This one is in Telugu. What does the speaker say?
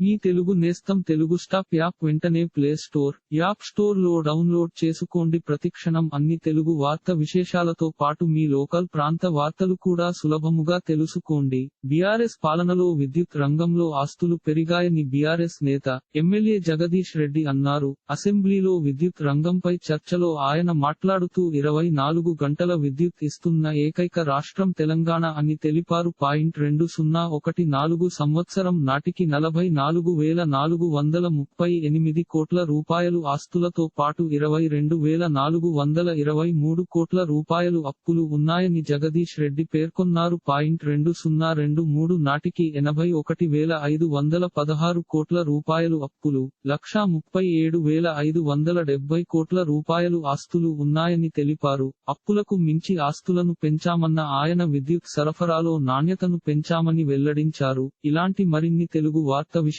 మీ తెలుగు నేస్తం తెలుగు స్టాప్ యాప్ వెంటనే ప్లే స్టోర్ యాప్ స్టోర్లో డౌన్లోడ్ చేసుకోండి. ప్రతిక్షణం అన్ని తెలుగు వార్త విశేషాలతో పాటు మీ లోకల్ ప్రాంత వార్తలు కూడా సులభముగా తెలుసుకోండి. బీఆర్ఎస్ పాలనలో విద్యుత్ రంగంలో ఆస్తులు పెరిగాయని బీఆర్ఎస్ నేత ఎమ్మెల్యే జగదీష్ రెడ్డి అన్నారు. అసెంబ్లీలో విద్యుత్ రంగంపై చర్చలో ఆయన మాట్లాడుతూ ఇరవై నాలుగు గంటల విద్యుత్ ఇస్తున్న ఏకైక రాష్ట్రం తెలంగాణ అని తెలిపారు. పాయింట్ రెండు సున్నా ఒకటి నాలుగు సంవత్సరం నాటికి నలభై నాలుగు నాలుగు వేల నాలుగు వందల ముప్పై ఎనిమిది కోట్ల రూపాయలు ఆస్తులతో పాటు ఇరవై రెండు వేల నాలుగు వందల ఇరవై మూడు కోట్ల రూపాయలు అప్పులు ఉన్నాయని జగదీష్ రెడ్డి పేర్కొన్నారు. పాయింట్ రెండు సున్నా రెండు మూడు నాటికి ఎనభై ఒకటి వేల ఐదు వందల పదహారు కోట్ల రూపాయలు అప్పులు లక్షా ముప్పై ఏడు వేల ఐదు వందల డెబ్బై కోట్ల రూపాయలు ఆస్తులు ఉన్నాయని తెలిపారు. అప్పులకు మించి ఆస్తులను పెంచామన్న ఆయన విద్యుత్ సరఫరాలో నాణ్యతను పెంచామని వెల్లడించారు. ఇలాంటి మరిన్ని తెలుగు వార్త విషయం